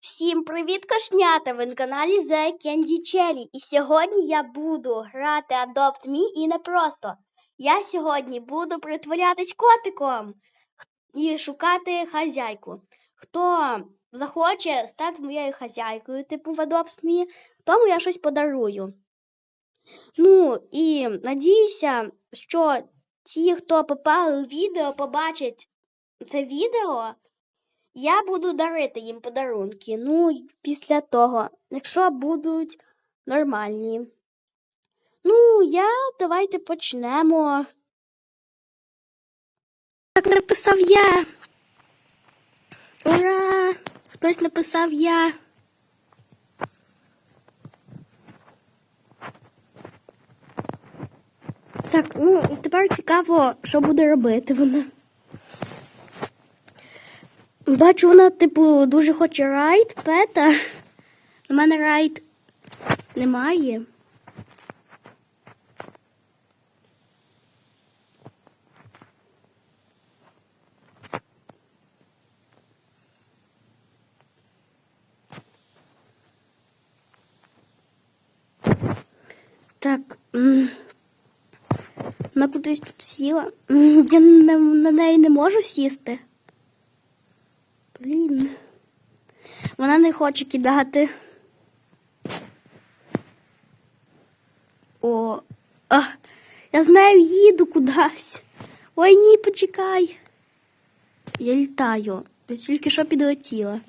Всім привіт, кошнята! Ви на каналі The Candy Cherry. І сьогодні я буду грати Adopt Me і не просто. Я сьогодні буду притворятись котиком і шукати хазяйку. Хто захоче стати моєю хазяйкою, типу в Adopt Me, тому я щось подарую. Ну і надіюся, що ті, хто попали в відео, побачать це відео. Я буду дарити їм подарунки. Ну, після того, якщо будуть нормальні. Ну, я давайте почнемо. Так написав я. Ура! Хтось написав я. Так, ну тепер цікаво, що буде робити вона. Бачу, вона, типу, дуже хоче райд, пета. У мене райд немає. Так. Вона кудись тут сіла. Я на, на неї не можу сісти. Блін. Вона не хоче кидати. О, а, я знаю, їду кудись. Ой, ні, почекай. Я літаю. Я тільки що підлетіла.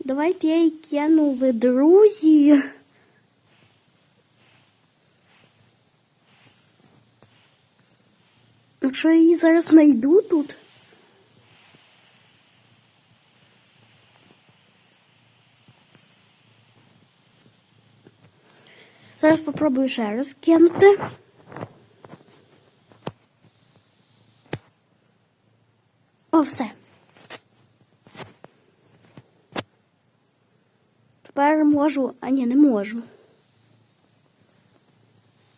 Давайте я її кину в друзі. Якщо я її зараз знайду тут. Зараз попробую ще раз кинути. О, все. Тепер можу, а ні, не можу.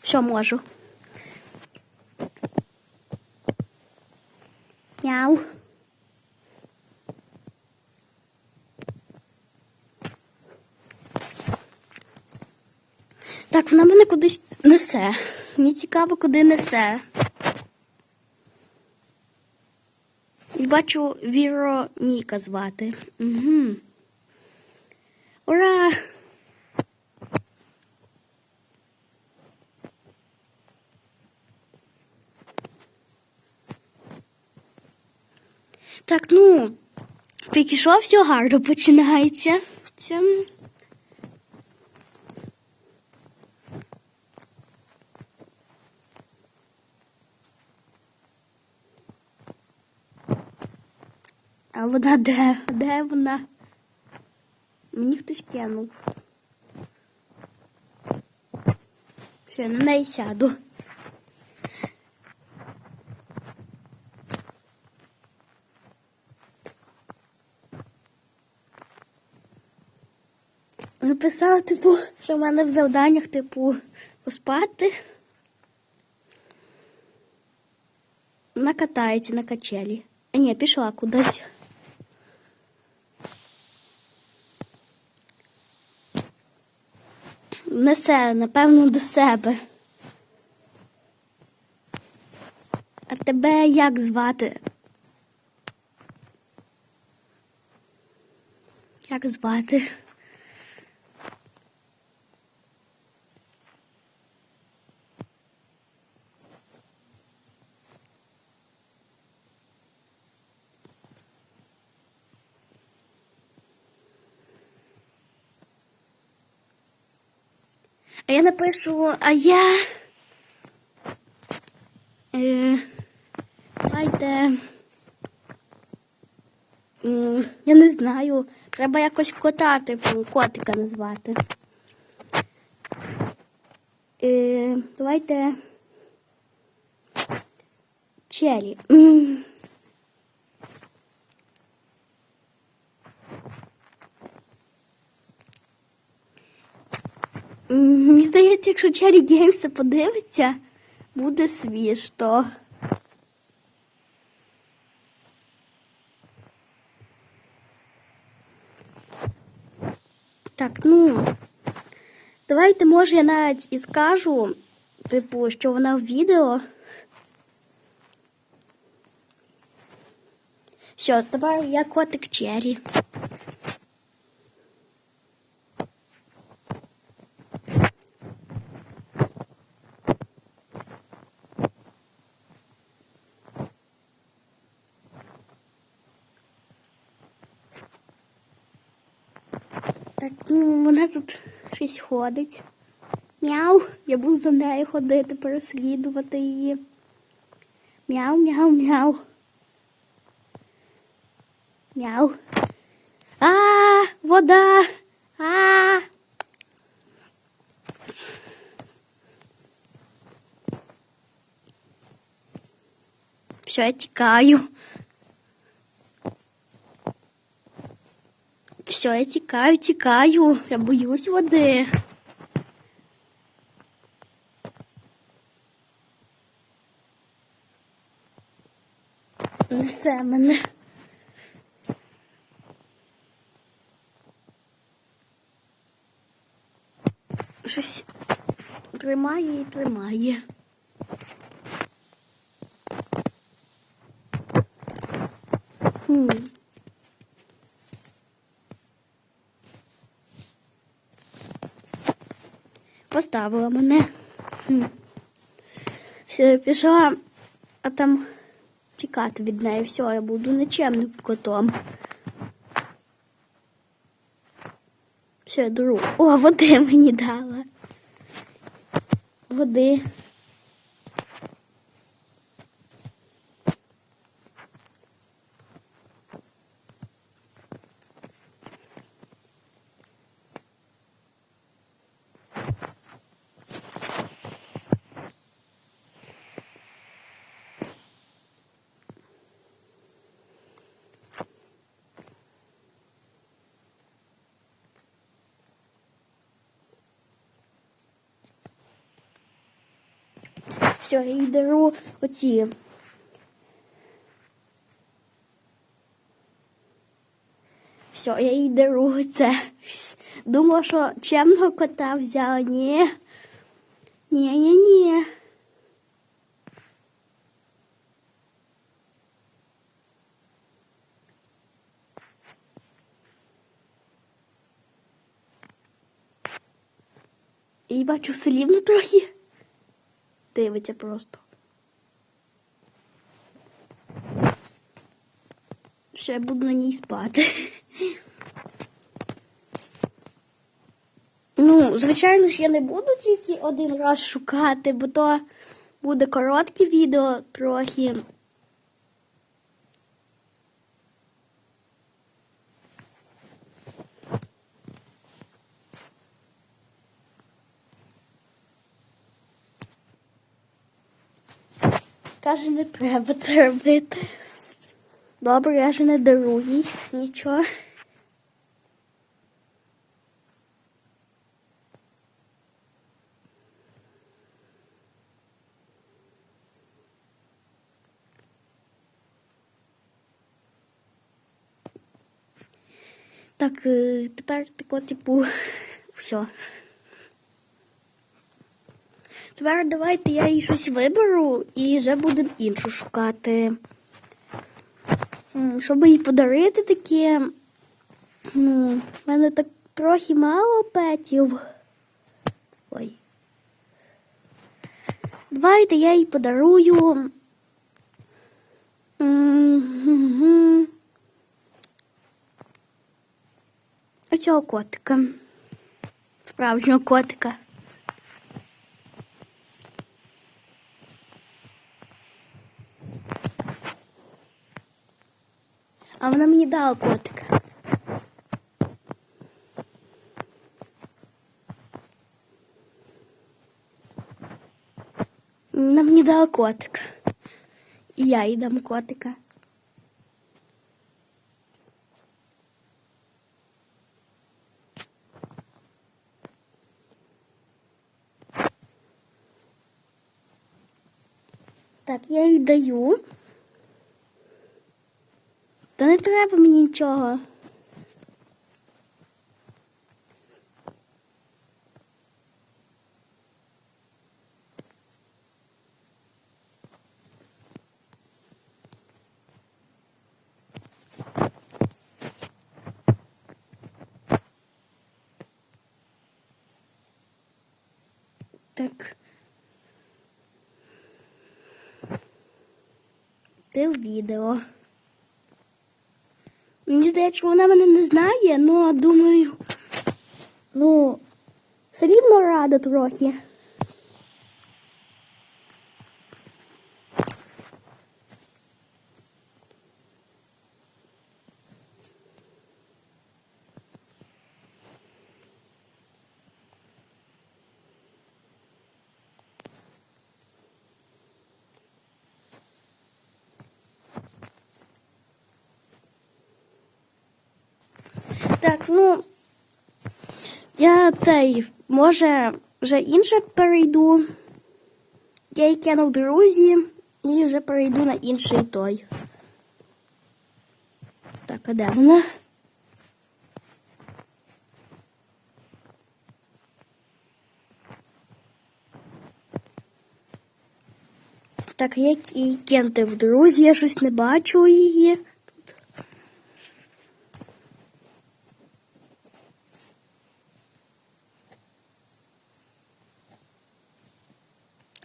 Все можу. Мяу. Так, вона мене кудись несе. Мені цікаво, куди несе. Бачу Віроніка звати. Угу. Ура! Так, ну, що все гарно починається. Це... вона де? Де вона? Мені хтось кинув. Все, на неї сяду. Написала, типу, що в мене в завданнях, типу, поспати. Вона катається на качелі. А ні, пішла кудись. Несе, напевно, до себе. А тебе як звати? Як звати? А я напишу, а я. Е, давайте. М, Я не знаю. Треба якось кота, типу, котика назвати. Е, давайте. Челі. Мені здається, якщо Чері Геймса подивиться, буде свіжто. Так, ну, давайте, може, я навіть і скажу, типу, що вона в відео. Все, давай я котик черрі. Щось ходить. Мяу, я буду за нею ходити, переслідувати її. Мяу, мяу, мяу. Мяу. А, вода. А. Все, я тікаю. Все, я тікаю, тікаю. Я боюсь води. Несе мене. Щось тримає і тримає. Хм. Поставила мене. Все, я пішла, а там тікати від неї. Все, я буду нечемним котом. Все, я беру. О, води мені дала. Води. Все, їй дару оці. Все, я їй дару це. Думала, що чемного кота взяла. Ні. Ні, ні, ні. І бачу селівну трохи. Дивиться просто. Ще буду на ній спати. Ну, звичайно ж, я не буду тільки один раз шукати, бо то буде коротке відео трохи. Каже, не треба це робити. Добре, я ж не дару їй нічого. Так, е, тепер тако, типу, все. Тепер давайте я їй щось виберу і вже будемо іншу шукати. Щоб їй подарити таке. Ну, в мене так трохи мало петів. Ой. Давайте я їй подарую. Оцього котика. Справжнього котика. А вона мені дала котика. Вона мені дала котика. І я їй дам котика. Так, я їй даю. Та не треба мені нічого. Так. Ти в відео. Мені здається, вона мене не знає, але думаю, ну, все рівно рада трохи. Так, ну я цей, може, вже інше перейду. Я її кинув друзі і вже перейду на інший той. Так, а де вона? Так, як її кинути в друзі, я щось не бачу її.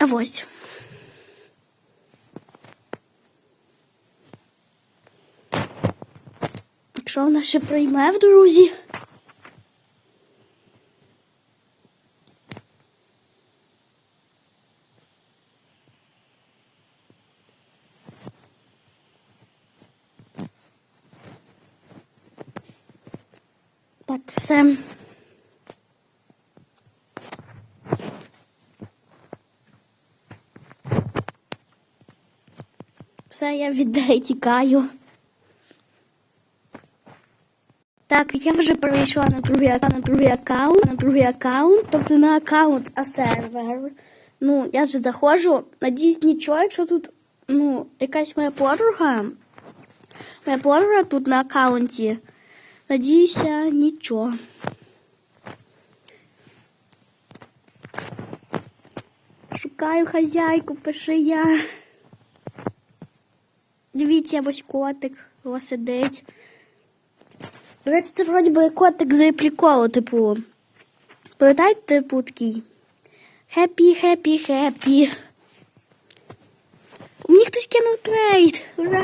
А ось. Якщо вона ще прийме в друзі. Так, все. Все, я від тікаю. Так, я вже перейшла на другий, на другий аккаунт, на другий аккаунт, тобто на аккаунт, а сервер. Ну, я же заходжу, надіюсь, нічого, якщо тут, ну, якась моя подруга, моя подруга тут на аккаунті. Надіюся, нічого. Шукаю хазяйку, пише я. Дивіться, ось котик о, сидить. Речі, це вроді би котик з приколу, типу. Пам'ятаєте, типу такий. Хеппі, хеппі, хеппі. Мені хтось кинув трейд. Ура!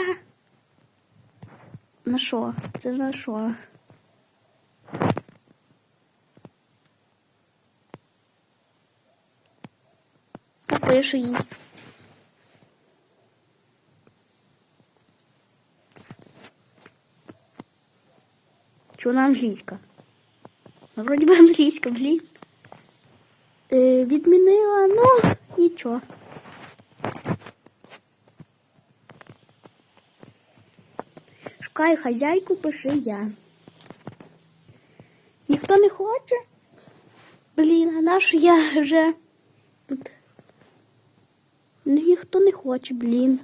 На що? Це на що? Напишу їй. Чи вона англійська? Ну, вроді би англійська, блін. Е, відмінила, ну, нічого. Шукаю хазяйку, пиши я. Ніхто не хоче? Блін, а нашу я вже. Ніхто не хоче, блін.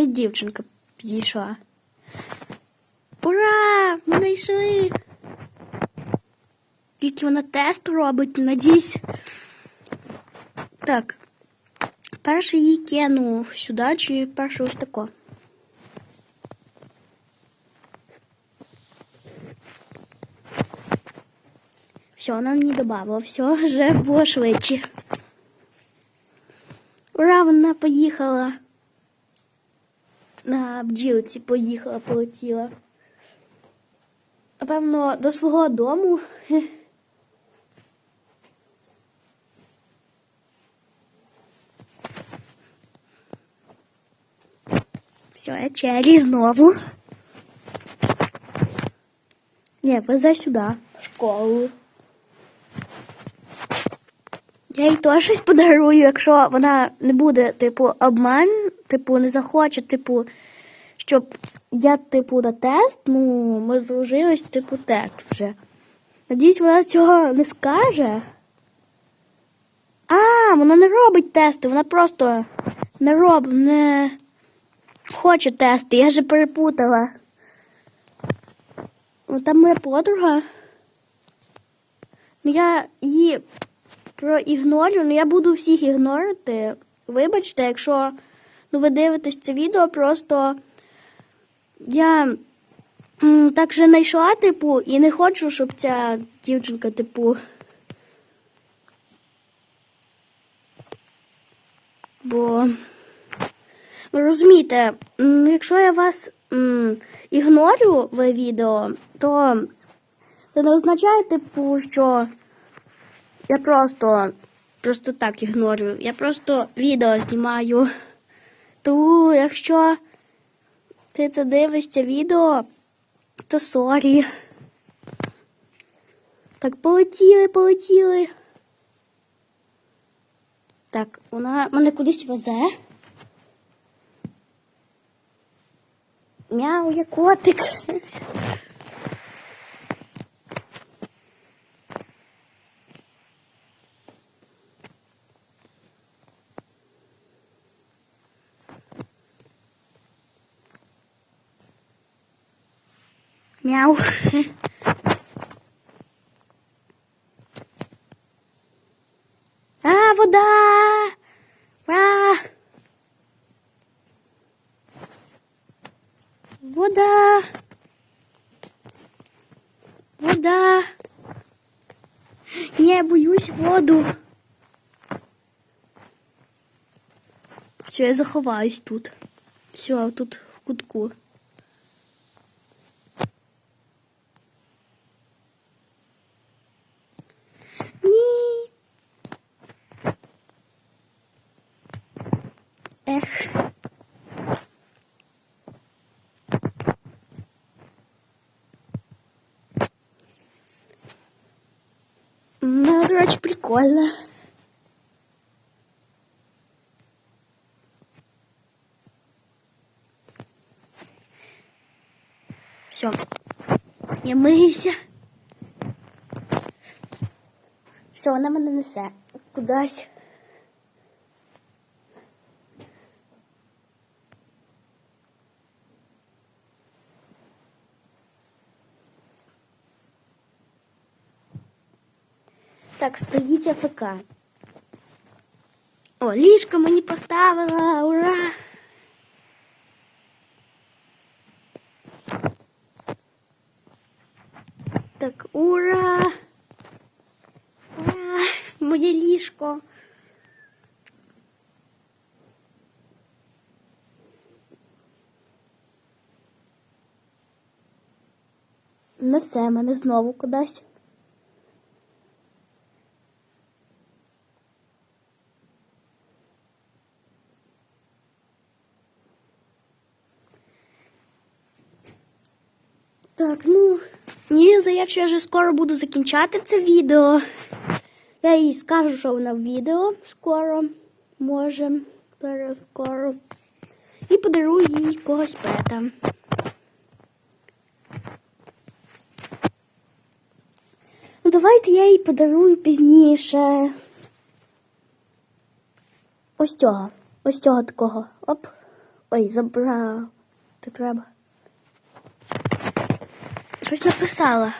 Якась дівчинка підійшла. Ура! Ми знайшли! Тільки вона тест робить, надіюсь. Так. Перший її кину сюди, чи перший ось тако. Все, вона мені додала, все, вже було швидше. Ура, вона поїхала. На бджілці поїхала, полетіла. Напевно, до свого дому. Все, я чері знову. Ні, везе сюди, в школу. Я їй теж щось подарую, якщо вона не буде, типу, обман, типу, не захоче, типу, щоб я, типу, на тест, ну, ми зложились, типу, тест вже. Надіюсь, вона цього не скаже. А, вона не робить тести, вона просто не робить, не хоче тести, я же перепутала. Ну, там моя подруга. Ну, я її проігнорю, ну я буду всіх ігнорити. Вибачте, якщо ну, ви дивитесь це відео, просто я так же знайшла, типу, і не хочу, щоб ця дівчинка, типу. Бо ви розумієте, якщо я вас ігнорю в відео, то це не означає, типу, що я просто, просто так ігнорю. Я просто відео знімаю. Тому, якщо ти це дивишся відео, то сорі. Так, полетіли, полетіли. Так, вона мене кудись везе. Мяу, я котик. Мяу. А, вода! А! Вода! Вода! Я боюсь воду. Все, я заховаюсь тут. Все, тут в кутку. Я миюся. Все, вона мене несе кудись. Так, стоїть АФК. О, ліжко мені поставила, ура! Несе мене знову кудись. Так, ну, мені здається, я вже скоро буду закінчати це відео. Я їй скажу, що вона в відео скоро може, зараз скоро. І подарую їй когось пета. Давайте я їй подарую пізніше. Ось цього. Ось цього такого. Оп. Ой, забрав. Це треба. Щось написала.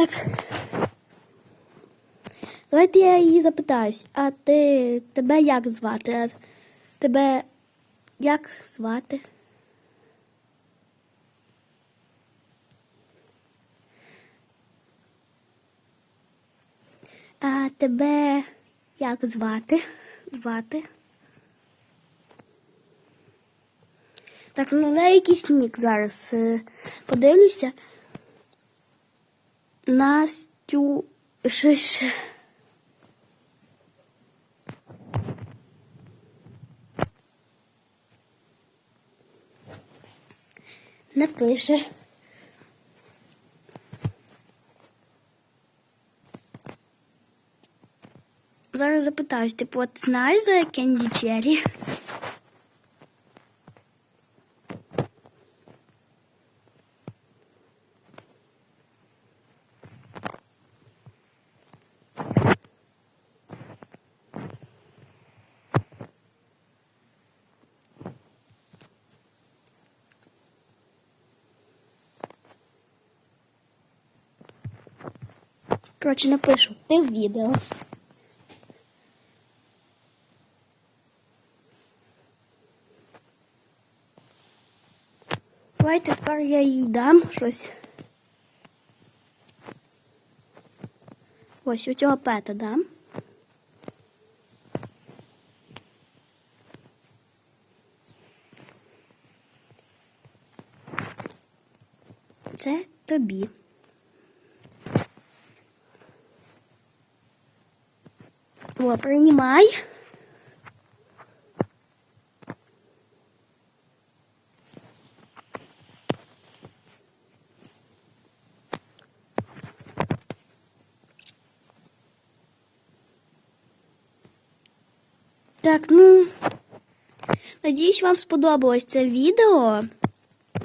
Так. Давайте я її запитаюсь, а ти тебе як звати? Тебе як звати? А тебе як звати? Звати? Так, ну на якийсь нік зараз е, подивлюся. Настю. Щось. Не. Зараз запитаюсь, типу, от знаєш за Кенді Черрі? Коротше, напишу. Ти в відео. Давайте тепер я їй дам щось. Ось у цього пета дам. Це тобі. О, приймай. Так, ну. Надіюсь, вам сподобалось це відео.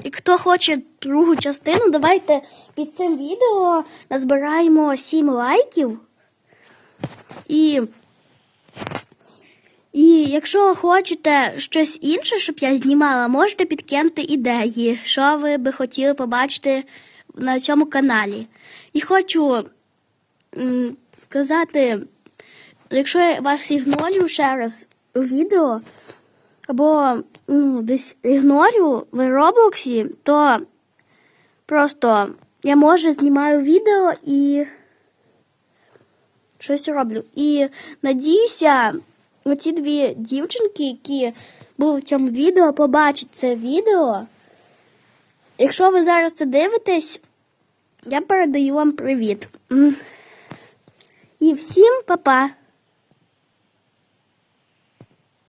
І хто хоче другу частину, давайте під цим відео назбираємо 7 лайків. І якщо хочете щось інше, щоб я знімала, можете підкинути ідеї, що ви би хотіли побачити на цьому каналі. І хочу сказати, якщо я вас ігнорю ще раз у відео, або ну, десь ігнорю в Роблоксі, то просто я може знімаю відео і щось роблю. І надіюся, оці дві дівчинки, які були в цьому відео, побачать це відео. Якщо ви зараз це дивитесь, я передаю вам привіт. І всім па-па!